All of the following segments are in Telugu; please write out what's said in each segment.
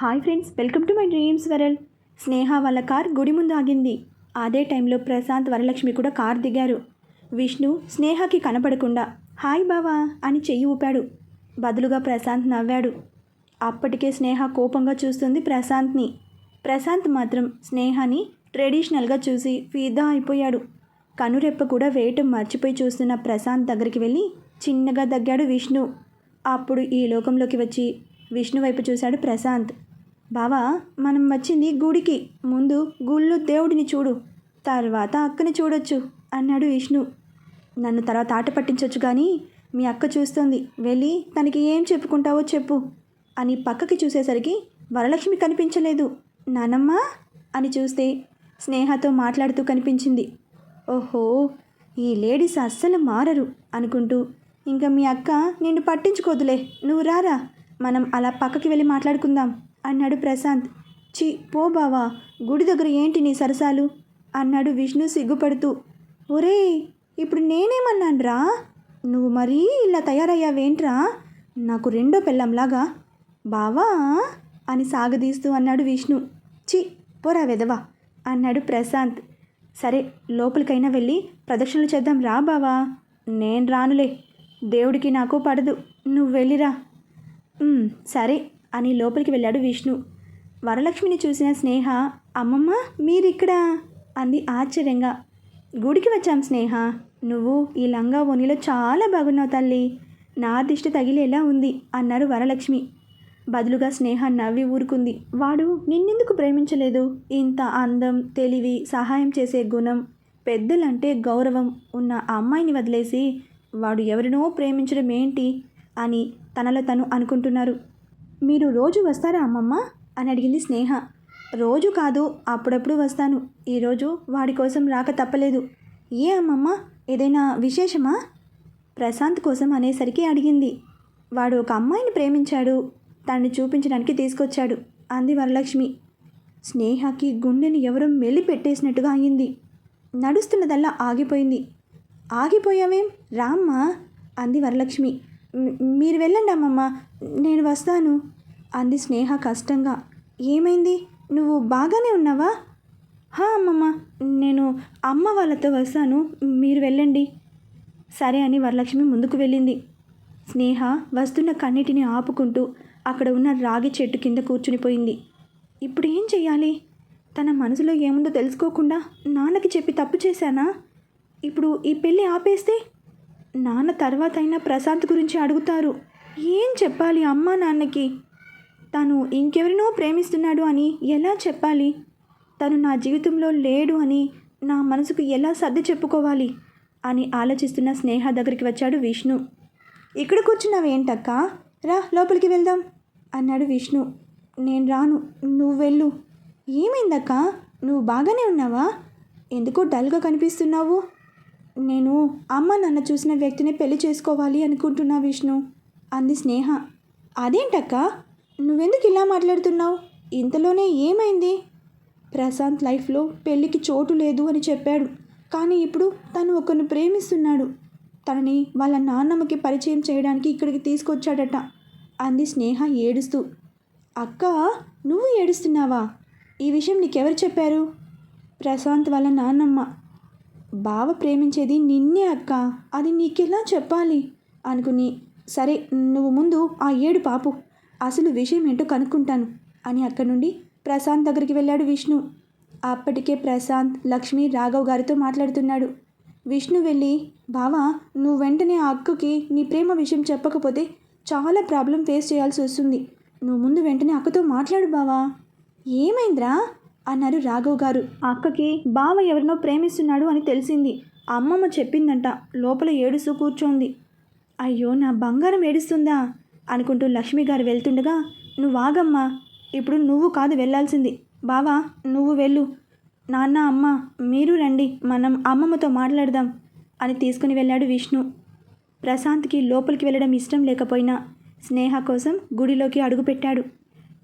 Hi friends welcome to my dreams world. Sneha వాళ్ళ కార్ గుడి ముందు ఆగింది. అదే టైంలో ప్రశాంత్ వరలక్ష్మి కూడా కార్ దిగారు. విష్ణు స్నేహకి కనపడకుండా హాయ్ బావా అని చెయ్యి ఊపాడు. బదులుగా ప్రశాంత్ నవ్వాడు. అప్పటికే స్నేహ కోపంగా చూస్తుంది ప్రశాంత్ని. ప్రశాంత్ మాత్రం స్నేహాని ట్రెడిషనల్గా చూసి ఫీదా అయిపోయాడు. కనురెప్ప కూడా వేయటం మర్చిపోయి చూస్తున్న ప్రశాంత్ దగ్గరికి వెళ్ళి చిన్నగా దగ్గాడు విష్ణు. అప్పుడు ఈ లోకంలోకి వచ్చి విష్ణు వైపు చూశాడు ప్రశాంత్. బావా మనం వచ్చింది గుడికి. ముందు గుళ్ళు దేవుడిని చూడు. తర్వాత అక్కని చూడొచ్చు అన్నాడు విష్ణు. నన్ను తర్వాత ఆట పట్టించవచ్చు కానీ మీ అక్క చూస్తుంది. వెళ్ళి తనకి ఏం చెప్పుకుంటావో చెప్పు అని పక్కకి చూసేసరికి వరలక్ష్మి కనిపించలేదు. నానమ్మ అని చూస్తే స్నేహతో మాట్లాడుతూ కనిపించింది. ఓహో ఈ లేడీస్ అస్సలు మారరు అనుకుంటూ. ఇంకా మీ అక్క నిన్ను పట్టించుకోదులే. నువ్వు రారా. మనం అలా పక్కకి వెళ్ళి మాట్లాడుకుందాం. అన్నాడు ప్రశాంత్. చి పో బావా గుడి దగ్గర ఏంటి నీ సరసాలు? అన్నాడు విష్ణు సిగ్గుపడుతూ. ఒరే ఇప్పుడు నేనేమన్నాన్రా? నువ్వు మరీ ఇలా తయారయ్యావేంట్రా? నాకు రెండో పెళ్ళంలాగా. బావా అని సాగదీస్తూ అన్నాడు విష్ణు. చి పోరా వెదవా అన్నాడు ప్రశాంత్. సరే లోపలికైనా వెళ్ళి ప్రదక్షిణలు చేద్దాం. రా బావా నేను రానులే. దేవుడికి నాకు పడదు. నువ్వు వెళ్ళిరా. సరే. అని లోపలికి వెళ్ళాడు విష్ణు. వరలక్ష్మిని చూసిన స్నేహ అమ్మమ్మ మీరిక్కడా? అంది ఆశ్చర్యంగా. గుడికి వచ్చాం స్నేహ. నువ్వు ఈ లంగా ఓనిలో చాలా బాగున్నావు తల్లి. నా దిష్టి తగిలేలా ఉంది అన్నారు వరలక్ష్మి. బదులుగా స్నేహ నవ్వి ఊరుకుంది. వాడు నిన్నెందుకు ప్రేమించలేదు? ఇంత అందం తెలివి సహాయం చేసే గుణం పెద్దలంటే గౌరవం ఉన్న అమ్మాయిని వదిలేసి వాడు ఎవరినో ప్రేమించడం ఏంటి అని తనలో తను అనుకుంటున్నారు. మీరు రోజు వస్తారా అమ్మమ్మ? అని అడిగింది స్నేహ. రోజు కాదు అప్పుడప్పుడు వస్తాను. ఈరోజు వాడి కోసం రాక తప్పలేదు. ఏ అమ్మమ్మ? ఏదైనా విశేషమా? ప్రశాంత్ కోసం అనేసరికి అడిగింది. వాడు ఒక అమ్మాయిని ప్రేమించాడు. తనని చూపించడానికి తీసుకొచ్చాడు. అంది వరలక్ష్మి. స్నేహకి గుండెని ఎవరో మెల్లి పెట్టేసినట్టుగా అయింది. నడుస్తున్నదల్లా ఆగిపోయింది. ఆగిపోయావేం? రామ్మా! అంది వరలక్ష్మి. మీరు వెళ్ళండి అమ్మమ్మ. నేను వస్తాను. అంది స్నేహ కష్టంగా. ఏమైంది? నువ్వు బాగానే ఉన్నావా? హా అమ్మమ్మ నేను అమ్మ వాళ్ళతో వస్తాను. మీరు వెళ్ళండి. సరే అని వరలక్ష్మి ముందుకు వెళ్ళింది. స్నేహ వస్తున్న కన్నిటిని ఆపుకుంటూ అక్కడ ఉన్న రాగి చెట్టు కింద కూర్చునిపోయింది ఇప్పుడు ఏం చెయ్యాలి? తన మనసులో ఏముందో తెలుసుకోకుండా నాన్నకి చెప్పి తప్పు చేశానా? ఇప్పుడు ఈ పెళ్ళి ఆపేస్తే నాన్న తర్వాత అయినా ప్రశాంత్ గురించి అడుగుతారు. ఏం చెప్పాలి అమ్మా నాన్నకి? తను ఇంకెవరినో ప్రేమిస్తున్నాడు అని ఎలా చెప్పాలి? తను నా జీవితంలో లేడు అని నా మనసుకు ఎలా సర్ది చెప్పుకోవాలి? అని ఆలోచిస్తున్న స్నేహ దగ్గరికి వచ్చాడు విష్ణు. ఇక్కడ కూర్చున్నావేంటక్క? రా లోపలికి వెళ్దాం అన్నాడు విష్ణు. నేను రాను నువ్వు వెళ్ళు. ఏమైందక్క? నువ్వు బాగానే ఉన్నావా? ఎందుకో డల్గా కనిపిస్తున్నావు. నేను అమ్మ నాన్న చూసిన వ్యక్తిని పెళ్ళి చేసుకోవాలి అనుకుంటున్నా విష్ణు. అంది స్నేహ. అదేంటక్క? నువ్వెందుకు ఇలా మాట్లాడుతున్నావు? ఇంతలోనే ఏమైంది? ప్రశాంత్ లైఫ్లో పెళ్ళికి చోటు లేదు అని చెప్పాడు. కానీ ఇప్పుడు తను ఒకరిని ప్రేమిస్తున్నాడు. తనని వాళ్ళ నాన్నమ్మకి పరిచయం చేయడానికి ఇక్కడికి తీసుకొచ్చాడట. అంది స్నేహ ఏడుస్తూ. అక్క నువ్వు ఏడుస్తున్నావా? ఈ విషయం నీకెవరు చెప్పారు? ప్రశాంత్ వాళ్ళ నాన్నమ్మ. బావ ప్రేమించేది నిన్నే అక్క. అది నీకెలా చెప్పాలి? అనుకుని సరే నువ్వు ముందు ఆ ఏడు పాపు. అసలు విషయం ఏంటో కనుక్కుంటాను అని అక్కడి నుండి ప్రశాంత్ దగ్గరికి వెళ్ళాడు విష్ణు. అప్పటికే ప్రశాంత్ లక్ష్మి రాఘవ్ గారితో మాట్లాడుతున్నాడు. విష్ణు వెళ్ళి బావా నువ్వు వెంటనే ఆ అక్కకి నీ ప్రేమ విషయం చెప్పకపోతే చాలా ప్రాబ్లం ఫేస్ చేయాల్సి వస్తుంది. నువ్వు ముందు వెంటనే అక్కతో మాట్లాడు బావా. ఏమైందిరా? అన్నారు రాఘవ్ గారు. అక్కకి బావ ఎవరినో ప్రేమిస్తున్నాడు అని తెలిసింది. అమ్మమ్మ చెప్పిందంట. లోపల ఏడుస్తూ కూర్చోంది. అయ్యో నా బంగారం ఏడుస్తుందా? అనుకుంటూ లక్ష్మి గారు వెళ్తుండగా నువ్వాగమ్మా ఇప్పుడు నువ్వు కాదు వెళ్ళాల్సింది బావా నువ్వు వెళ్ళు. నాన్న అమ్మ మీరు రండి. మనం అమ్మమ్మతో మాట్లాడదాం అని తీసుకుని వెళ్ళాడు విష్ణు. ప్రశాంత్కి లోపలికి వెళ్ళడం ఇష్టం లేకపోయినా స్నేహ కోసం గుడిలోకి అడుగుపెట్టాడు.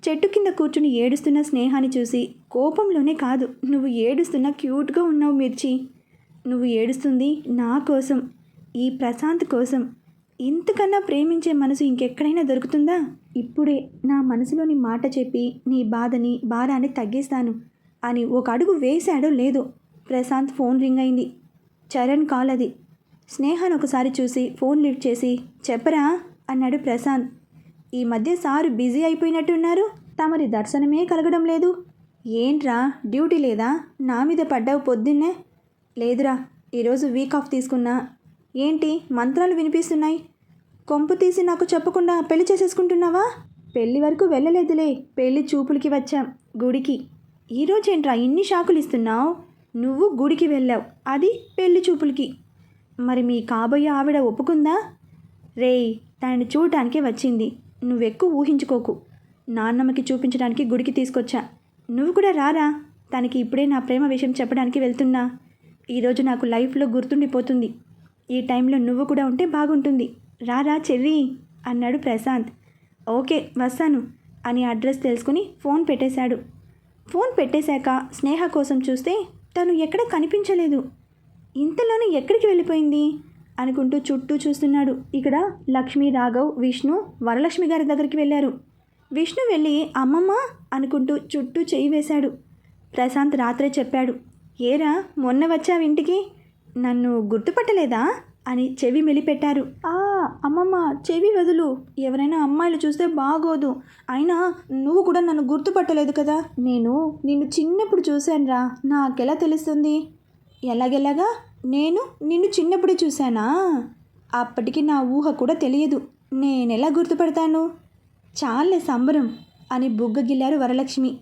చెట్టు కింద కూర్చుని ఏడుస్తున్న స్నేహాన్ని చూసి కోపంలోనే కాదు నువ్వు ఏడుస్తున్న క్యూట్గా ఉన్నావు మిర్చి. నువ్వు ఏడుస్తుంది నా కోసం ఈ ప్రశాంత్ కోసం. ఇంతకన్నా ప్రేమించే మనసు ఇంకెక్కడైనా దొరుకుతుందా? ఇప్పుడే నా మనసులోని మాట చెప్పి నీ బాధని భారాన్ని తగ్గిస్తాను అని ఒక అడుగు వేశాడో లేదో ప్రశాంత్ ఫోన్ రింగ్ అయింది. చరణ్ కాల్ అది. స్నేహాన్ని ఒకసారి చూసి ఫోన్ లిఫ్ట్ చేసి చెప్పరా అన్నాడు ప్రశాంత్. ఈ మధ్య సారు బిజీ అయిపోయినట్టున్నారు. తమరి దర్శనమే కలగడం లేదు. ఏంట్రా? డ్యూటీ లేదా? నా మీద పడ్డావు పొద్దున్నే? లేదురా ఈరోజు వీక్ ఆఫ్ తీసుకున్నా. ఏంటి? మంత్రాలు వినిపిస్తున్నాయి. కొంపు తీసి నాకు చెప్పకుండా పెళ్ళి చేసేసుకుంటున్నావా? పెళ్ళి వరకు వెళ్ళలేదులే. పెళ్ళి చూపులకి వచ్చాం. గుడికి. ఈరోజేంట్రా ఇన్ని షాకులు ఇస్తున్నావు? నువ్వు గుడికి వెళ్ళావు. అది పెళ్ళి చూపులకి. మరి మీ కాబోయే ఆవిడ ఒప్పుకుందా? రేయ్ తనని చూడటానికి వచ్చింది. నువ్వెక్కువ ఊహించుకోకు. నాన్నమ్మకి చూపించడానికి గుడికి తీసుకొచ్చా. నువ్వు కూడా రారా? తనకి ఇప్పుడే నా ప్రేమ విషయం చెప్పడానికి వెళ్తున్నా. ఈరోజు నాకు లైఫ్లో గుర్తుండిపోతుంది. ఈ టైంలో నువ్వు కూడా ఉంటే బాగుంటుంది. రారా చెర్రీ? అన్నాడు ప్రశాంత్. ఓకే వస్తాను అని అడ్రస్ తెలుసుకుని ఫోన్ పెట్టేశాడు. ఫోన్ పెట్టేశాక స్నేహ కోసం చూస్తే తను ఎక్కడ కనిపించలేదు. ఇంతలోనే ఎక్కడికి వెళ్ళిపోయింది? అనుకుంటూ చుట్టూ చూస్తున్నాడు. ఇక్కడ లక్ష్మీ రాఘవ్ విష్ణు వరలక్ష్మి గారి దగ్గరికి వెళ్ళారు. విష్ణు వెళ్ళి అమ్మమ్మ అనుకుంటూ చుట్టూ చేయి వేశాడు. ప్రశాంత్ రాత్రే చెప్పాడు. ఏరా మొన్న వచ్చావు ఇంటికి? నన్ను గుర్తుపట్టలేదా? అని చెవి మెలిపెట్టారు. ఆ అమ్మమ్మ చెవి వదులు. ఎవరైనా అమ్మాయిలు చూస్తే బాగోదు. అయినా నువ్వు కూడా నన్ను గుర్తుపట్టలేదు కదా. నేను నిన్ను చిన్నప్పుడు చూశానురా. నాకెలా తెలుస్తుంది? ఎలాగెలాగా? నేను నిన్ను చిన్నప్పుడే చూశానా? అప్పటికి నా ఊహ కూడా తెలియదు. నేనెలా గుర్తుపడతాను? చాలే సంబరం అని బుగ్గగిల్లారు వరలక్ష్మి.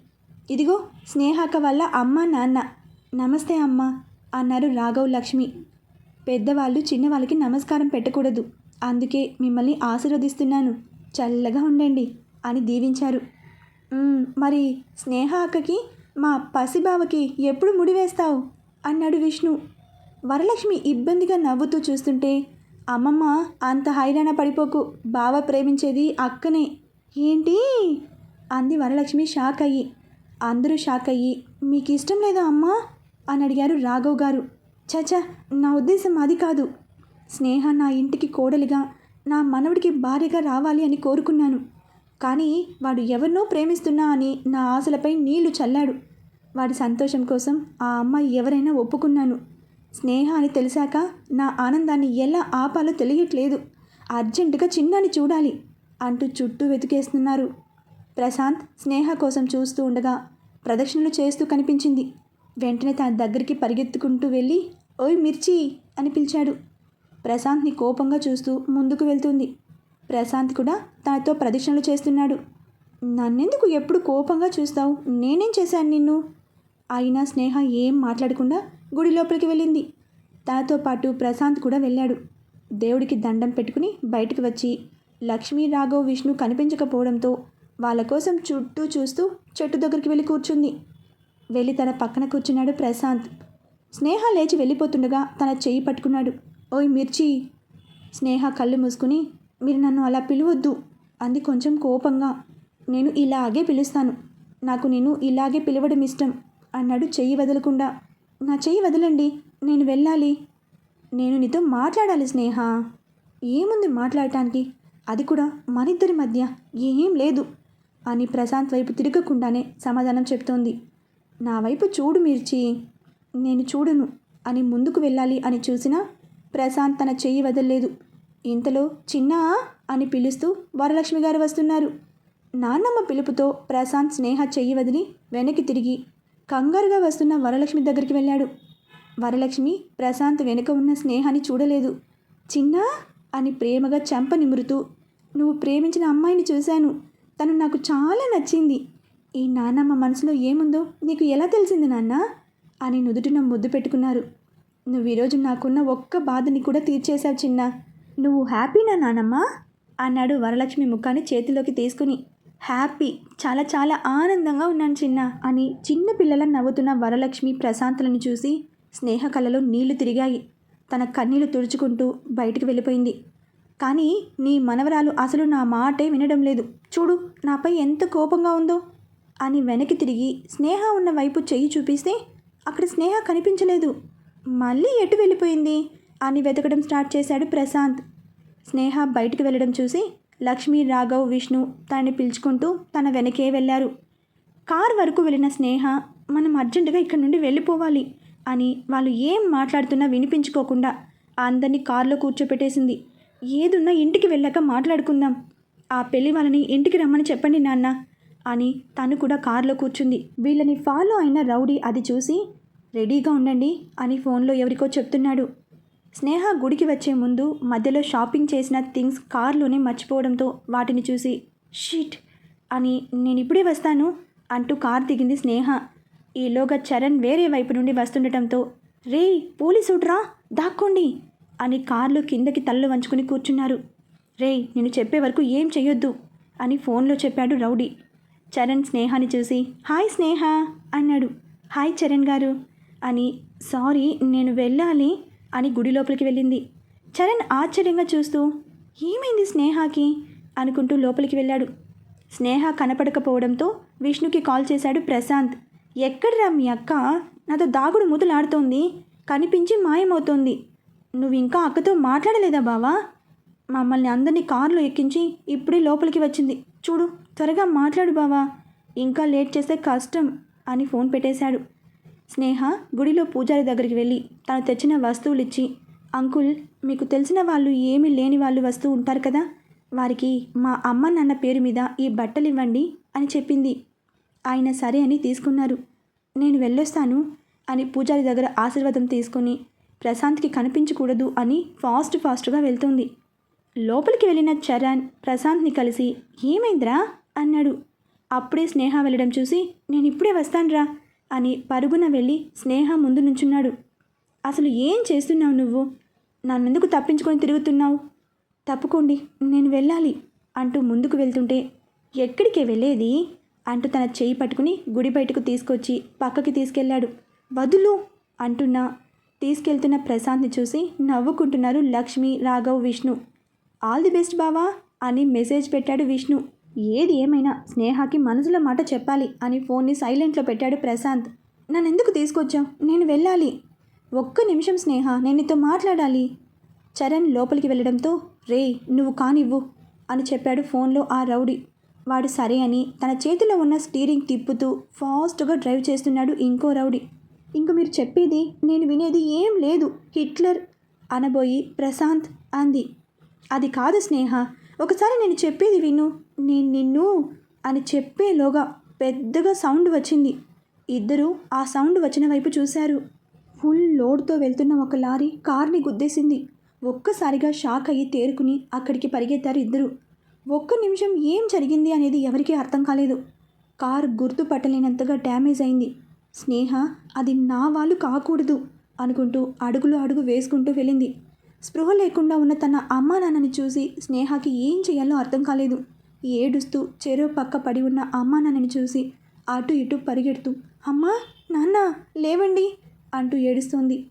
ఇదిగో స్నేహాక వల్ల అమ్మ నాన్న. నమస్తే అమ్మ అన్నారు రాఘవ్ లక్ష్మి. పెద్దవాళ్ళు చిన్నవాళ్ళకి నమస్కారం పెట్టకూడదు. అందుకే మిమ్మల్ని ఆశీర్వదిస్తున్నాను. చల్లగా ఉండండి అని దీవించారు. మరి స్నేహ అక్కకి మా పసిబావకి ఎప్పుడు ముడివేస్తావు అన్నాడు విష్ణు. వరలక్ష్మి ఇబ్బందిగా నవ్వుతూ చూస్తుంటే అమ్మమ్మ అంత హైరాణ పడిపోకు. బావ ప్రేమించేది అక్కనే. ఏంటి? అంది వరలక్ష్మి షాక్ అయ్యి. అందరూ షాక్ అయ్యి మీకు ఇష్టం లేదా అమ్మా అని అడిగారు రాఘవ్ గారు. చచా నా ఉద్దేశం అది కాదు. స్నేహ నా ఇంటికి కోడలిగా నా మనవడికి భార్యగా రావాలి అని కోరుకున్నాను. కానీ వాడు ఎవరినో ప్రేమిస్తున్నా అని నా ఆశలపై నీళ్ళు చల్లాడు. వాడి సంతోషం కోసం ఆ అమ్మాయి ఎవరైనా ఒప్పుకున్నాను. స్నేహ అని తెలిసాక నా ఆనందాన్ని ఎలా ఆపాలో తెలియట్లేదు. అర్జెంటుగా చిన్నాని చూడాలి అంటూ చుట్టూ వెతికేస్తున్నారు. ప్రశాంత్ స్నేహ కోసం చూస్తూ ఉండగా ప్రదక్షిణలు చేస్తూ కనిపించింది. వెంటనే తన దగ్గరికి పరిగెత్తుకుంటూ వెళ్ళి ఓయ్ మిర్చి అని పిలిచాడు. ప్రశాంత్ని కోపంగా చూస్తూ ముందుకు వెళ్తుంది. ప్రశాంత్ కూడా తనతో ప్రదక్షిణలు చేస్తున్నాడు. నన్నెందుకు ఎప్పుడు కోపంగా చూస్తావు? నేనేం చేశాను నిన్ను? అయినా స్నేహ ఏం మాట్లాడకుండా గుడి లోపలికి వెళ్ళింది. తనతో పాటు ప్రశాంత్ కూడా వెళ్ళాడు. దేవుడికి దండం పెట్టుకుని బయటకు వచ్చి లక్ష్మీ రాఘవ్ విష్ణు కనిపించకపోవడంతో వాళ్ళ కోసం చుట్టూ చూస్తూ చెట్టు దగ్గరికి వెళ్ళి కూర్చుంది. వెళ్ళి తన పక్కన కూర్చున్నాడు ప్రశాంత్. స్నేహ లేచి వెళ్ళిపోతుండగా తన చెయ్యి పట్టుకున్నాడు. ఓయ్ మిర్చి! స్నేహ కళ్ళు మూసుకుని మీరు నన్ను అలా పిలవద్దు. అంది కొంచెం కోపంగా. నేను ఇలాగే పిలుస్తాను. నాకు నేను ఇలాగే పిలవడం ఇష్టం. అన్నాడు చెయ్యి వదలకుండా. నా చెయ్యి వదలండి. నేను వెళ్ళాలి. నేను నీతో మాట్లాడాలి స్నేహ. ఏముంది మాట్లాడటానికి? అది కూడా మనిద్దరి మధ్య. ఏం లేదు. అని ప్రశాంత్ వైపు తిరగకుండానే సమాధానం చెప్తోంది. నా వైపు చూడు మిర్చి. నేను చూడను. అని ముందుకు వెళ్ళాలి అని చూసినా ప్రశాంత్ తన చెయ్యి వదలలేదు. ఇంతలో చిన్నా? అని పిలుస్తూ వరలక్ష్మి గారు వస్తున్నారు. నాన్నమ్మ పిలుపుతో ప్రశాంత్ స్నేహ చెయ్యి వదిలి వెనక్కి తిరిగి కంగారుగా వస్తున్న వరలక్ష్మి దగ్గరికి వెళ్ళాడు. వరలక్ష్మి ప్రశాంత్ వెనుక ఉన్న స్నేహాన్ని చూడలేదు. చిన్నా! అని ప్రేమగా చెంప నిమురుతూ నువ్వు ప్రేమించిన అమ్మాయిని చూశాను. తను నాకు చాలా నచ్చింది. ఈ నాన్నమ్మ మనసులో ఏముందో నీకు ఎలా తెలిసింది నాన్న? అని నుదుటిన ముద్దు పెట్టుకున్నారు. నువ్వు ఈరోజు నాకున్న ఒక్క బాధని కూడా తీర్చేశావు చిన్న. నువ్వు హ్యాపీనా నానమ్మ? అన్నాడు వరలక్ష్మి ముఖాన్ని చేతిలోకి తీసుకుని. హ్యాపీ చాలా చాలా ఆనందంగా ఉన్నాను చిన్న అని చిన్న పిల్లల నవ్వుతున్న వరలక్ష్మి ప్రశాంతులను చూసి స్నేహ కళలో నీళ్ళు తిరిగాయి. తన కన్నీళ్ళు తుడుచుకుంటూ బయటికి వెళ్ళిపోయింది. కానీ నీ మనవరాలు అసలు నా మాటే వినడం లేదు. చూడు నాపై ఎంత కోపంగా ఉందో. అని వెనక్కి తిరిగి స్నేహ ఉన్న వైపు చెయ్యి చూపిస్తే అక్కడ స్నేహ కనిపించలేదు. మళ్ళీ ఎటు వెళ్ళిపోయింది? అని వెతకడం స్టార్ట్ చేశాడు ప్రశాంత్. స్నేహ బయటికి వెళ్ళడం చూసి లక్ష్మి రాఘవ్ విష్ణు తనని పిలుచుకుంటూ తన వెనకే వెళ్ళారు. కార్ వరకు వెళ్ళిన స్నేహ మనం అర్జెంటుగా ఇక్కడి నుండి వెళ్ళిపోవాలి అని వాళ్ళు ఏం మాట్లాడుతున్నా వినిపించుకోకుండా అందరినీ కారులో కూర్చోపెట్టేసింది. ఏదున్నా ఇంటికి వెళ్ళాక మాట్లాడుకుందాం. ఆ పెళ్ళి వాళ్ళని ఇంటికి రమ్మని చెప్పండి నాన్న అని తను కూడా కారులో కూర్చుంది. వీళ్ళని ఫాలో అయిన రౌడీ అది చూసి రెడీగా ఉండండి అని ఫోన్లో ఎవరికో చెప్తున్నాడు. స్నేహ గుడికి వచ్చే ముందు మధ్యలో షాపింగ్ చేసిన థింగ్స్ కార్లోనే మర్చిపోవడంతో వాటిని చూసి షీట్ అని నేను ఇప్పుడే వస్తాను అంటూ కార్ దిగింది స్నేహ. ఈలోగా చరణ్ వేరే వైపు నుండి వస్తుండటంతో రే పోలీసుడ్రా దాక్కోండి అని కార్లో కిందకి తల్లు వంచుకుని కూర్చున్నారు. రే నేను చెప్పే వరకు ఏం చెయ్యొద్దు అని ఫోన్లో చెప్పాడు రౌడీ. చరణ్ స్నేహాని చూసి హాయ్ స్నేహ అన్నాడు. హాయ్ చరణ్ గారు అని సారీ నేను వెళ్ళాలి అని గుడి లోపలికి వెళ్ళింది. చరణ్ ఆశ్చర్యంగా చూస్తూ ఏమైంది స్నేహాకి? అనుకుంటూ లోపలికి వెళ్ళాడు. స్నేహ కనపడకపోవడంతో విష్ణుకి కాల్ చేశాడు ప్రశాంత్. ఎక్కడరా మీ అక్క? నాతో దాగుడు మూతలాడుతోంది. కనిపించి మాయమవుతోంది. నువ్వు ఇంకా అక్కతో మాట్లాడలేదా బావా? మమ్మల్ని అందరినీ కారులో ఎక్కించి ఇప్పుడే లోపలికి వచ్చింది. చూడు త్వరగా మాట్లాడు బావా. ఇంకా లేట్ చేస్తే కష్టం అని ఫోన్ పెట్టేశాడు. స్నేహ గుడిలో పూజారి దగ్గరికి వెళ్ళి తను తెచ్చిన వస్తువులు ఇచ్చి అంకుల్ మీకు తెలిసిన వాళ్ళు ఏమీ లేని వాళ్ళు వస్తూ ఉంటారు కదా? వారికి మా అమ్మ నాన్న పేరు మీద ఈ బట్టలు ఇవ్వండి అని చెప్పింది. ఆయన సరే అని తీసుకున్నారు. నేను వెళ్ళొస్తాను అని పూజారి దగ్గర ఆశీర్వాదం తీసుకొని ప్రశాంత్కి కనిపించకూడదు అని ఫాస్ట్ ఫాస్ట్గా వెళ్తుంది. లోపలికి వెళ్ళిన చరణ్ ప్రశాంత్ని కలిసి ఏమైందిరా? అన్నాడు. అప్పుడే స్నేహ వెళ్ళడం చూసి నేను ఇప్పుడే వస్తానురా. అని పరుగున వెళ్ళి స్నేహ ముందు నుంచున్నాడు. అసలు ఏం చేస్తున్నావు నువ్వు? నన్నెందుకు తప్పించుకొని తిరుగుతున్నావు? తప్పుకోండి నేను వెళ్ళాలి అంటూ ముందుకు వెళ్తుంటే ఎక్కడికి వెళ్ళేది? అంటూ తన చేయి పట్టుకుని గుడి బయటకు తీసుకొచ్చి పక్కకి తీసుకెళ్ళాడు. వదులు అంటున్న తీసుకెళ్తున్న ప్రశాంత్ని చూసి నవ్వుకుంటున్నారు Lakshmi Raghav Vishnu. All the best బావా అని మెసేజ్ పెట్టాడు విష్ణు. ఏది ఏమైనా స్నేహకి మనసులో మాట చెప్పాలి అని ఫోన్ని సైలెంట్లో పెట్టాడు ప్రశాంత్. నన్ను ఎందుకు తీసుకొచ్చావు? నేను వెళ్ళాలి. ఒక్క నిమిషం స్నేహ నేను నీతో మాట్లాడాలి. చరణ్ లోపలికి వెళ్ళడంతో రే నువ్వు కానివ్వు అని చెప్పాడు ఫోన్లో ఆ రౌడీ. వాడు సరే అని తన చేతిలో ఉన్న స్టీరింగ్ తిప్పుతూ ఫాస్ట్గా డ్రైవ్ చేస్తున్నాడు ఇంకో రౌడీ. ఇంక మీరు చెప్పేది నేను వినేది ఏం లేదు. హిట్లర్ అనబోయి ప్రశాంత్ అంది. అది కాదు స్నేహ ఒకసారి నేను చెప్పేది విను. నేను నిన్ను అని చెప్పేలోగా పెద్దగా సౌండ్ వచ్చింది. ఇద్దరూ ఆ సౌండ్ వచ్చిన వైపు చూశారు. ఫుల్ లోడ్తో వెళ్తున్న ఒక లారీ కార్ని గుద్దేసింది. ఒక్కసారిగా షాక్ అయ్యి తేరుకుని అక్కడికి పరిగెత్తారు ఇద్దరు. ఒక్క నిమిషం ఏం జరిగింది అనేది ఎవరికీ అర్థం కాలేదు. కార్ గుర్తుపట్టలేనంతగా డ్యామేజ్ అయింది. స్నేహ అది నా వాళ్ళు కాకూడదు అనుకుంటూ అడుగులు అడుగు వేసుకుంటూ వెళ్ళింది. స్పృహ లేకుండా ఉన్న తన అమ్మా నాన్నని చూసి స్నేహకి ఏం చేయాలో అర్థం కాలేదు. ఏడుస్తూ చెరువు పక్క పడి ఉన్న అమ్మా నాన్నని చూసి అటు ఇటు పరిగెడుతూ అమ్మా నాన్న లేవండి అంటూ ఏడుస్తోంది.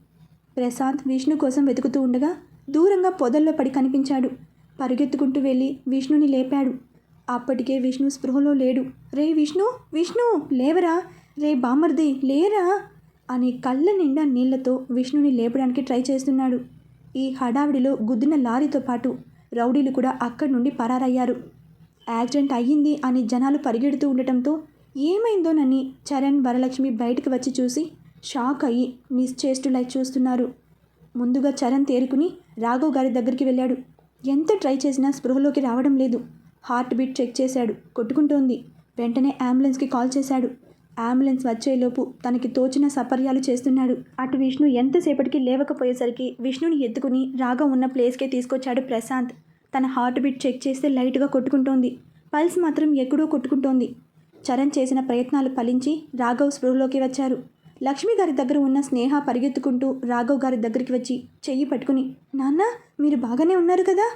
ప్రశాంత్ విష్ణు కోసం వెతుకుతూ ఉండగా దూరంగా పొదల్లో పడి కనిపించాడు. పరిగెత్తుకుంటూ వెళ్ళి విష్ణుని లేపాడు. అప్పటికే విష్ణు స్పృహలో లేడు. రే విష్ణు విష్ణు లేవరా? రే బామర్ది లేరా? అని కళ్ళ నిండా నీళ్ళతో విష్ణుని లేపడానికి ట్రై చేస్తున్నాడు. ఈ హడావిడిలో గుద్దిన లారీతో పాటు రౌడీలు కూడా అక్కడి నుండి పరారయ్యారు. యాక్సిడెంట్ అయ్యింది అని జనాలు పరిగెడుతూ ఉండటంతో ఏమైందోనని చరణ్ వరలక్ష్మి బయటకు వచ్చి చూసి షాక్ అయ్యి మిస్ చేస్తులై చూస్తున్నారు. ముందుగా చరణ్ తేరుకుని రాఘవ్ గారి దగ్గరికి వెళ్ళాడు. ఎంత ట్రై చేసినా స్పృహలోకి రావడం లేదు. హార్ట్ బీట్ చెక్ చేశాడు. కొట్టుకుంటోంది. వెంటనే అంబులెన్స్కి కాల్ చేశాడు. అంబులెన్స్ వచ్చేలోపు తనకి తోచిన సపర్యాలు చేస్తున్నాడు. అటు విష్ణు ఎంతసేపటికి లేవకపోయేసరికి విష్ణుని ఎత్తుకుని రాఘవ్ ఉన్న ప్లేస్కే తీసుకొచ్చాడు ప్రశాంత్. తన హార్ట్ బీట్ చెక్ చేస్తే లైట్గా కొట్టుకుంటోంది. పల్స్ మాత్రం ఎక్కడో కొట్టుకుంటోంది. చరణ్ చేసిన ప్రయత్నాలు ఫలించి రాఘవ్ స్పృహలోకి వచ్చారు. లక్ష్మి గారి దగ్గర ఉన్న స్నేహ పరిగెత్తుకుంటూ రాఘవ్ గారి దగ్గరికి వచ్చి చెయ్యి పట్టుకుని నాన్న మీరు బాగానే ఉన్నారు కదా?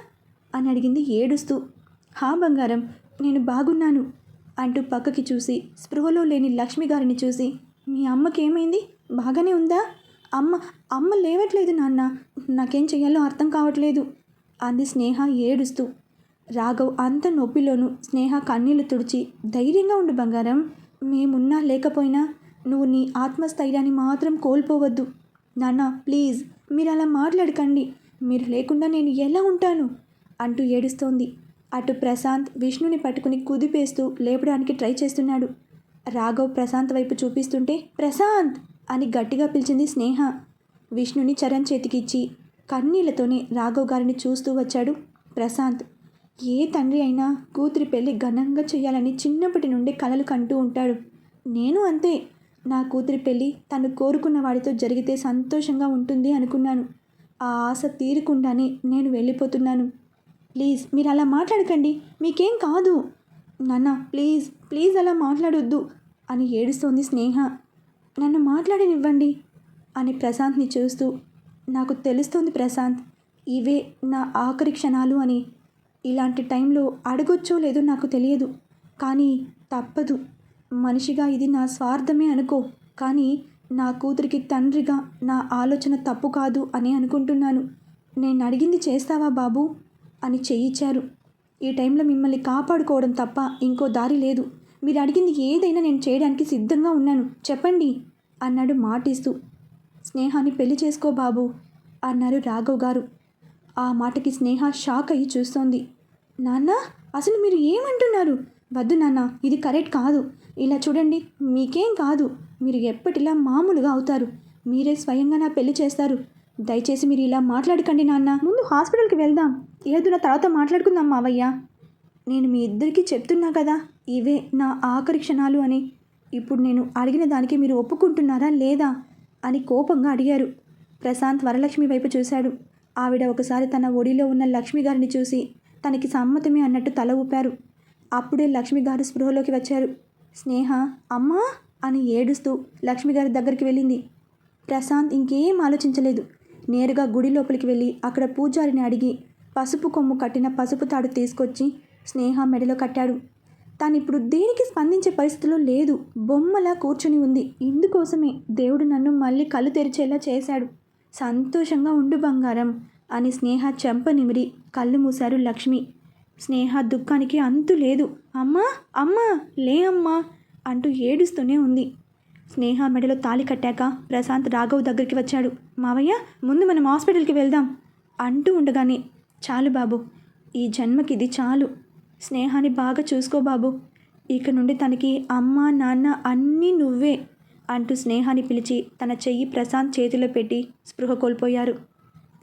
అని అడిగింది ఏడుస్తూ. హా బంగారం నేను బాగున్నాను అంటూ పక్కకి చూసి స్పృహలో లేని లక్ష్మి గారిని చూసి మీ అమ్మకి ఏమైంది బాగానే ఉందా? అమ్మ అమ్మ లేవట్లేదు నాన్న. నాకేం చేయాలో అర్థం కావట్లేదు అంది స్నేహ ఏడుస్తూ రాఘవ్ అంత నొప్పిలోనూ స్నేహ కన్నీళ్ళు తుడిచి ధైర్యంగా ఉండు బంగారం మేమున్నా లేకపోయినా నువ్వు నీ ఆత్మస్థైర్యాన్ని మాత్రం కోల్పోవద్దు. నాన్న ప్లీజ్ మీరు అలా మాట్లాడకండి. మీరు లేకుండా నేను ఎలా ఉంటాను? అంటూ ఏడుస్తోంది. అటు ప్రశాంత్ విష్ణుని పట్టుకుని కుదిపేస్తూ లేపడానికి ట్రై చేస్తున్నాడు. రాఘవ్ ప్రశాంత్ వైపు చూపిస్తుంటే ప్రశాంత్! అని గట్టిగా పిలిచింది స్నేహ. విష్ణుని చరణ్ చేతికిచ్చి కన్నీళ్ళతోనే రాఘవ్ గారిని చూస్తూ వచ్చాడు. ప్రశాంత్ ఏ తండ్రి అయినా కూతురి పెళ్ళి ఘనంగా చేయాలని చిన్నప్పటి నుండి కలలు కంటూ ఉంటాడు. నేను అంతే. నా కూతురి పెళ్ళి తను కోరుకున్న వాడితో జరిగితే సంతోషంగా ఉంటుంది అనుకున్నాను. ఆ ఆశ తీరకుండానే నేను వెళ్ళిపోతున్నాను. ప్లీజ్ మీరు అలా మాట్లాడకండి. మీకేం కాదు. నాన్న ప్లీజ్ ప్లీజ్ అలా మాట్లాడొద్దు అని ఏడుస్తోంది స్నేహ. నన్ను మాట్లాడనివ్వండి అని ప్రశాంత్ని చూస్తూ నాకు తెలుస్తోంది ప్రశాంత్. ఇవే నా ఆఖరి క్షణాలు అని. ఇలాంటి టైంలో అడగొచ్చో లేదో నాకు తెలియదు. కానీ తప్పదు. మనిషిగా ఇది నా స్వార్థమే అనుకో. కానీ నా కూతురికి తండ్రిగా నా ఆలోచన తప్పు కాదు అని అనుకుంటున్నాను. నేను అడిగింది చేస్తావా బాబు? అని చెయ్యిచ్చారు. ఈ టైంలో మిమ్మల్ని కాపాడుకోవడం తప్ప ఇంకో దారి లేదు. మీరు అడిగింది ఏదైనా నేను చేయడానికి సిద్ధంగా ఉన్నాను. చెప్పండి అన్నాడు మాటిస్తూ. స్నేహాన్ని పెళ్ళి చేసుకో బాబు అన్నారు రాఘవ్ గారు. ఆ మాటకి స్నేహ షాక్ అయ్యి చూస్తోంది. నాన్న అసలు మీరు ఏమంటున్నారు? వద్దు నాన్న ఇది కరెక్ట్ కాదు. ఇలా చూడండి మీకేం కాదు. మీరు ఎప్పటిలా మామూలుగా అవుతారు. మీరే స్వయంగా నా పెళ్ళి చేస్తారు. దయచేసి మీరు ఇలా మాట్లాడకండి నాన్న. ముందు హాస్పిటల్కి వెళ్దాం. ఏదున్న తర్వాత మాట్లాడుకుందాం మావయ్య. నేను మీ ఇద్దరికీ చెప్తున్నా కదా ఇవే నా ఆఖరి క్షణాలు అని. ఇప్పుడు నేను అడిగిన దానికి మీరు ఒప్పుకుంటున్నారా లేదా? అని కోపంగా అడిగారు. ప్రశాంత్ వరలక్ష్మి వైపు చూశాడు. ఆవిడ ఒకసారి తన ఒడిలో ఉన్న లక్ష్మి గారిని చూసి తనకి సమ్మతమే అన్నట్టు తల ఊపారు. అప్పుడే లక్ష్మి గారు స్పృహలోకి వచ్చారు. స్నేహ అమ్మా అని ఏడుస్తూ లక్ష్మి గారి దగ్గరికి వెళ్ళింది. ప్రశాంత్ ఇంకేం ఆలోచించలేదు. నేరుగా గుడి లోపలికి వెళ్ళి అక్కడ పూజారిని అడిగి పసుపు కొమ్ము కట్టిన పసుపు తాడు తీసుకొచ్చి స్నేహ మెడలో కట్టాడు. తాను ఇప్పుడు దేనికి స్పందించే పరిస్థితిలో లేదు. బొమ్మలా కూర్చుని ఉంది. ఇందుకోసమే దేవుడు నన్ను మళ్ళీ కళ్ళు తెరిచేలా చేశాడు. సంతోషంగా ఉండు బంగారం అని స్నేహ చెంప నిమిరి కళ్ళు మూశారు లక్ష్మి. స్నేహ దుఃఖానికి అంతు లేదు. అమ్మా అమ్మా లే అమ్మా అంటూ ఏడుస్తూనే ఉంది. స్నేహ మెడలో తాళి కట్టాక ప్రశాంత్ రాఘవ్ దగ్గరికి వచ్చాడు. మావయ్య ముందు మనం హాస్పిటల్కి వెళ్దాం అంటూ ఉండగానే చాలు బాబు ఈ జన్మకి ఇది చాలు. స్నేహాన్ని బాగా చూసుకో బాబు. ఇక నుండి తనకి అమ్మ నాన్న అన్నీ నువ్వే అంటూ స్నేహాన్ని పిలిచి తన చెయ్యి ప్రశాంత్ చేతిలో పెట్టి స్పృహ కోల్పోయారు.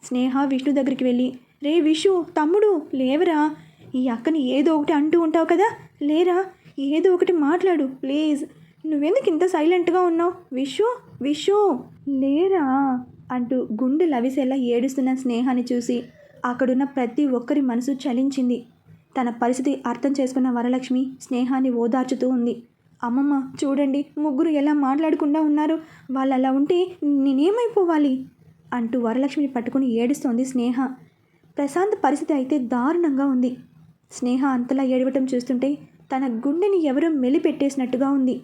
స్నేహ విష్ణు దగ్గరికి వెళ్ళి రే విషు తమ్ముడు లేవరా? ఈ అక్కని ఏదో ఒకటి అంటూ ఉంటావు కదా? లేరా? ఏదో ఒకటి మాట్లాడు ప్లీజ్. నువ్వెందుకు ఇంత సైలెంట్గా ఉన్నావు? విషు విషు లేరా? అంటూ గుండె లవిసేలా ఏడుస్తున్న స్నేహాన్ని చూసి అక్కడున్న ప్రతి ఒక్కరి మనసు చలించింది. తన పరిస్థితి అర్థం చేసుకున్న వరలక్ష్మి స్నేహాన్ని ఓదార్చుతూ ఉంది. అమ్మమ్మ చూడండి ముగ్గురు ఎలా మాట్లాడకుండా ఉన్నారు? వాళ్ళు అలా ఉంటే నేనేమైపోవాలి? అంటూ వరలక్ష్మిని పట్టుకుని ఏడుస్తోంది స్నేహ. ప్రశాంత్ పరిస్థితి అయితే దారుణంగా ఉంది. స్నేహ అంతలా ఏడవటం చూస్తుంటే తన గుండెని ఎవరో మెలిపెట్టేసినట్టుగా ఉంది.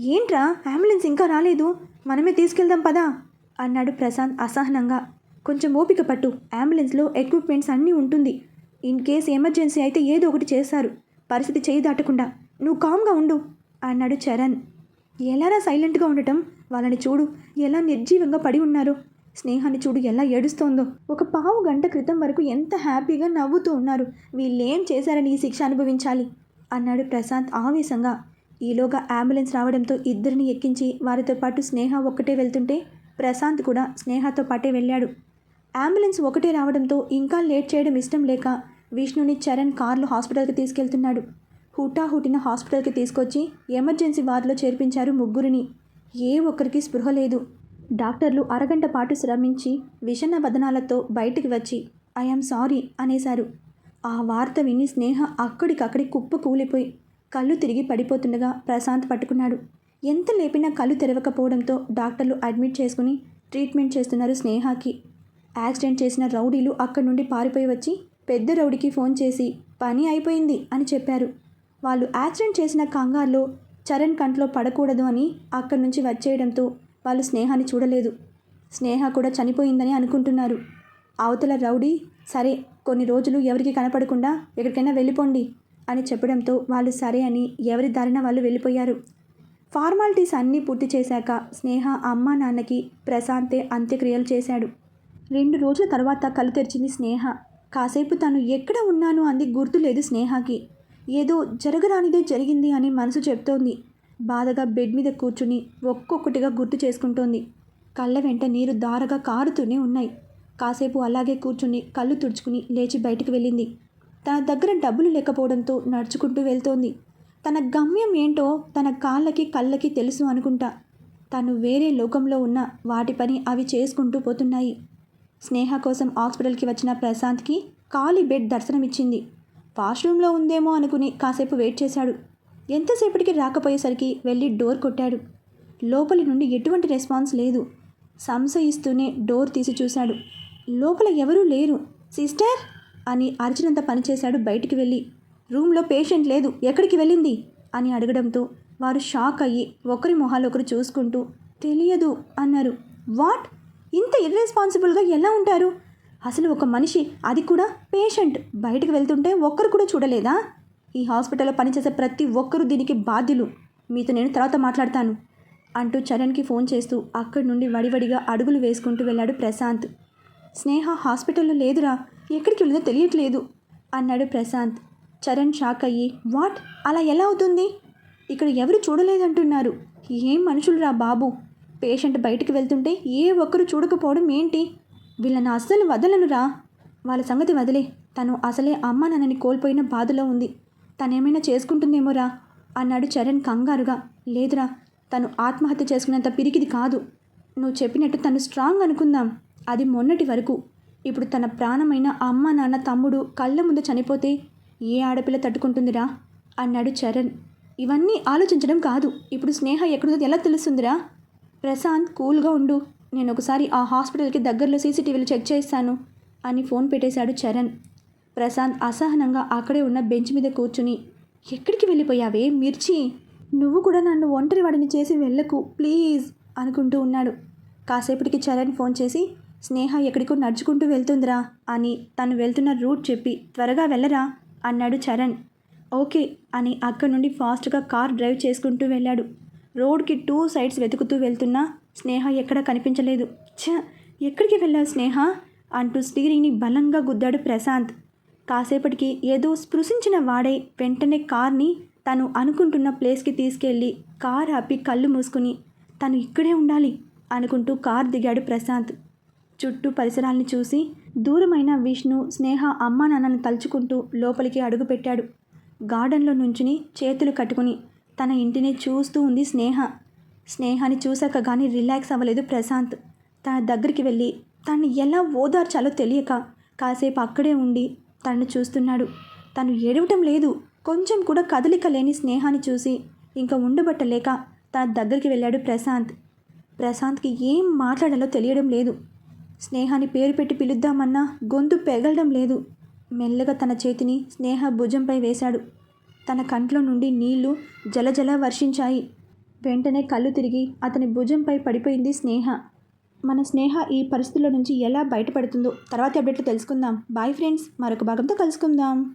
ఏంట్రా అంబులెన్స్ ఇంకా రాలేదు? మనమే తీసుకెళ్దాం పదా? అన్నాడు ప్రశాంత్ అసహనంగా. కొంచెం ఓపిక పట్టు అంబులెన్స్లో ఎక్విప్మెంట్స్ అన్నీ ఉంటుంది. ఇన్ కేస్ ఎమర్జెన్సీ అయితే ఏదో ఒకటి చేశారు పరిస్థితి చేయి దాటకుండా. నువ్వు కామ్గా ఉండు అన్నాడు చరణ్. ఎలారా సైలెంట్గా ఉండటం? వాళ్ళని చూడు ఎలా నిర్జీవంగా పడి ఉన్నారు. స్నేహాన్ని చూడు ఎలా ఏడుస్తోందో. ఒక పావు గంట క్రితం వరకు ఎంత హ్యాపీగా నవ్వుతూ ఉన్నారు. వీళ్ళేం చేశారని ఈ శిక్ష అనుభవించాలి అన్నాడు ప్రశాంత్ ఆవేశంగా. ఈలోగా అంబులెన్స్ రావడంతో ఇద్దరిని ఎక్కించి వారితో పాటు స్నేహ ఒక్కటే వెళ్తుంటే ప్రశాంత్ కూడా స్నేహతో పాటే వెళ్ళాడు. అంబులెన్స్ ఒకటే రావడంతో ఇంకా లేట్ చేయడం ఇష్టం లేక విష్ణుని చరణ్ కార్లు హాస్పిటల్కి తీసుకెళ్తున్నాడు. హుటాహుటిన హాస్పిటల్కి తీసుకొచ్చి ఎమర్జెన్సీ వార్డులో చేర్పించారు ముగ్గురిని. ఏ ఒక్కరికి స్పృహ లేదు. డాక్టర్లు అరగంట పాటు శ్రమించి విషణ వదనాలతో బయటికి వచ్చి ఐఎమ్ సారీ అనేశారు. ఆ వార్త విని స్నేహ అక్కడికక్కడి కుప్ప కూలిపోయి కళ్ళు తిరిగి పడిపోతుండగా ప్రశాంత్ పట్టుకున్నాడు. ఎంత లేపినా కళ్ళు తెరవకపోవడంతో డాక్టర్లు అడ్మిట్ చేసుకుని ట్రీట్మెంట్ చేస్తున్నారు స్నేహకి. యాక్సిడెంట్ చేసిన రౌడీలు అక్కడి నుండి పారిపోయి వచ్చి పెద్ద రౌడీకి ఫోన్ చేసి పని అయిపోయింది అని చెప్పారు. వాళ్ళు యాక్సిడెంట్ చేసిన కంగారులో చరణ్ కంట్లో పడకూడదు అని అక్కడి నుంచి వచ్చేయడంతో వాళ్ళు స్నేహాన్ని చూడలేదు. స్నేహ కూడా చనిపోయిందని అనుకుంటున్నారు. అవతల రౌడీ సరే కొన్ని రోజులు ఎవరికి కనపడకుండా ఎక్కడికైనా వెళ్ళిపోండి అని చెప్పడంతో వాళ్ళు సరే అని ఎవరి దారిన వాళ్ళు వెళ్ళిపోయారు. ఫార్మాలిటీస్ అన్నీ పూర్తి చేశాక స్నేహ అమ్మ నాన్నకి ప్రశాంతే అంత్యక్రియలు చేశాడు. రెండు రోజుల తర్వాత కళ్ళు తెరిచింది స్నేహ. కాసేపు తను ఎక్కడ ఉన్నాను అంది గుర్తు లేదు స్నేహకి. ఏదో జరగరానిదే జరిగింది అని మనసు చెప్తోంది. బాధగా బెడ్ మీద కూర్చుని ఒక్కొక్కటిగా గుర్తు చేసుకుంటోంది. కళ్ళ వెంట నీరు దారగా కారుతూనే ఉన్నాయి. కాసేపు అలాగే కూర్చుని కళ్ళు తుడుచుకుని లేచి బయటికి వెళ్ళింది. తన దగ్గర డబ్బులు లేకపోవడంతో నడుచుకుంటూ వెళ్తోంది. తన గమ్యం ఏంటో తన కాళ్ళకి కళ్ళకి తెలుసు అనుకుంటా. తను వేరే లోకంలో ఉన్న వాటి పని అవి చేసుకుంటూ పోతున్నాయి. స్నేహ కోసం హాస్పిటల్కి వచ్చిన ప్రశాంత్కి ఖాళీ బెడ్ దర్శనమిచ్చింది. వాష్రూమ్లో ఉందేమో అనుకుని కాసేపు వెయిట్ చేశాడు. ఎంతసేపటికి రాకపోయేసరికి వెళ్ళి డోర్ కొట్టాడు. లోపలి నుండి ఎటువంటి రెస్పాన్స్ లేదు. సంశయిస్తూనే డోర్ తీసి చూశాడు. లోపల ఎవరూ లేరు. సిస్టర్! అని అరిచినంత పనిచేశాడు బయటికి వెళ్ళి. రూమ్లో పేషెంట్ లేదు. ఎక్కడికి వెళ్ళింది? అని అడగడంతో వారు షాక్ అయ్యి ఒకరి మొహాలు ఒకరు చూసుకుంటూ తెలియదు అన్నారు. వాట్? ఇంత ఇర్రెస్పాన్సిబుల్గా ఎలా ఉంటారు? అసలు ఒక మనిషి అది కూడా పేషెంట్ బయటకు వెళ్తుంటే ఒక్కరు కూడా చూడలేదా? ఈ హాస్పిటల్లో పనిచేసే ప్రతి ఒక్కరూ దీనికి బాధ్యులు. మీతో నేను తర్వాత మాట్లాడతాను. అంటూ చరణ్కి ఫోన్ చేస్తూ అక్కడి నుండి వడివడిగా అడుగులు వేసుకుంటూ వెళ్ళాడు ప్రశాంత్. స్నేహ హాస్పిటల్లో లేదురా. ఎక్కడికి వెళ్ళిందో తెలియట్లేదు అన్నాడు ప్రశాంత్. చరణ్ షాక్ అయ్యి వాట్? అలా ఎలా అవుతుంది? ఇక్కడ ఎవరు చూడలేదంటున్నారు. ఏం మనుషులు రా బాబు. పేషెంట్ బయటికి వెళ్తుంటే ఏ ఒక్కరు చూడకపోవడం ఏంటి? వీళ్ళని అస్సలు వదలనురా. వాళ్ళ సంగతి వదిలే. తను అసలే అమ్మ నాన్నని కోల్పోయిన బాధలో ఉంది. తనేమైనా చేసుకుంటుందేమోరా? అన్నాడు చరణ్ కంగారుగా. లేదురా తను ఆత్మహత్య చేసుకునేంత పిరికిది కాదు. నువ్వు చెప్పినట్టు తను స్ట్రాంగ్ అనుకుందాం. అది మొన్నటి వరకు. ఇప్పుడు తన ప్రాణమైన అమ్మ నాన్న తమ్ముడు కళ్ళ ముందు చనిపోతే ఏ ఆడపిల్ల తట్టుకుంటుందిరా? అన్నాడు చరణ్. ఇవన్నీ ఆలోచించడం కాదు. ఇప్పుడు స్నేహ ఎక్కడుందో ఎలా తెలుస్తుందిరా? ప్రశాంత్ కూల్గా ఉండు. నేను ఒకసారి ఆ హాస్పిటల్కి దగ్గరలో సీసీటీవీలు చెక్ చేస్తాను అని ఫోన్ పెట్టేశాడు చరణ్. ప్రశాంత్ అసహనంగా అక్కడే ఉన్న బెంచ్ మీద కూర్చుని ఎక్కడికి వెళ్ళిపోయావే మిర్చి? నువ్వు కూడా నన్ను ఒంటరి వాడిని చేసి వెళ్ళకు ప్లీజ్ అనుకుంటూ ఉన్నాడు. కాసేపటికి చరణ్ ఫోన్ చేసి స్నేహ ఎక్కడికో నడుచుకుంటూ వెళ్తుందిరా అని తను వెళ్తున్న రూట్ చెప్పి త్వరగా వెళ్ళరా అన్నాడు చరణ్. ఓకే అని అక్కడి నుండి ఫాస్ట్గా కార్ డ్రైవ్ చేసుకుంటూ వెళ్ళాడు. రోడ్కి టూ సైడ్స్ వెతుకుతూ వెళ్తున్నా స్నేహ ఎక్కడ కనిపించలేదు. ఛ! ఎక్కడికి వెళ్ళావు స్నేహ? అంటూ స్టీరింగ్ని బలంగా గుద్దాడు ప్రశాంత్. కాసేపటికి ఏదో స్పృశించిన వాడే వెంటనే కార్ని తను అనుకుంటున్న ప్లేస్కి తీసుకెళ్ళి కార్ ఆపి కళ్ళు మూసుకుని తను ఇక్కడే ఉండాలి అనుకుంటూ కార్ దిగాడు ప్రశాంత్. చుట్టూ పరిసరాల్ని చూసి దూరమైన విష్ణు స్నేహ అమ్మా నాన్నని తలుచుకుంటూ లోపలికి అడుగుపెట్టాడు. గార్డెన్లో నుంచుని చేతులు కట్టుకుని తన ఇంటిని చూస్తూ ఉంది స్నేహ. స్నేహాన్ని చూశాక కానీ రిలాక్స్ అవ్వలేదు ప్రశాంత్. తన దగ్గరికి వెళ్ళి తను ఎలా ఓదార్చాలో తెలియక కాసేపు అక్కడే ఉండి తనను చూస్తున్నాడు. తను ఏడవటం లేదు. కొంచెం కూడా కదలిక లేని స్నేహాన్ని చూసి ఇంకా ఉండబట్టలేక తన దగ్గరికి వెళ్ళాడు ప్రశాంత్. ప్రశాంత్కి ఏం మాట్లాడాలో తెలియడం లేదు. స్నేహాన్ని పేరు పెట్టి పిలుద్దామన్నా గొంతు పెగలడం లేదు. మెల్లగా తన చేతిని స్నేహ భుజంపై వేశాడు. తన కంట్లో నుండి నీళ్ళు జలజల వర్షించాయి. వెంటనే కళ్ళు తిరిగి అతని భుజంపై పడిపోయింది స్నేహ. మన స్నేహ ఈ పరిస్థితుల నుంచి ఎలా బయటపడుతుందో తర్వాత అప్డేట్లో తెలుసుకుందాం. బాయ్ ఫ్రెండ్స్ మరొక భాగంతో కలుసుకుందాం.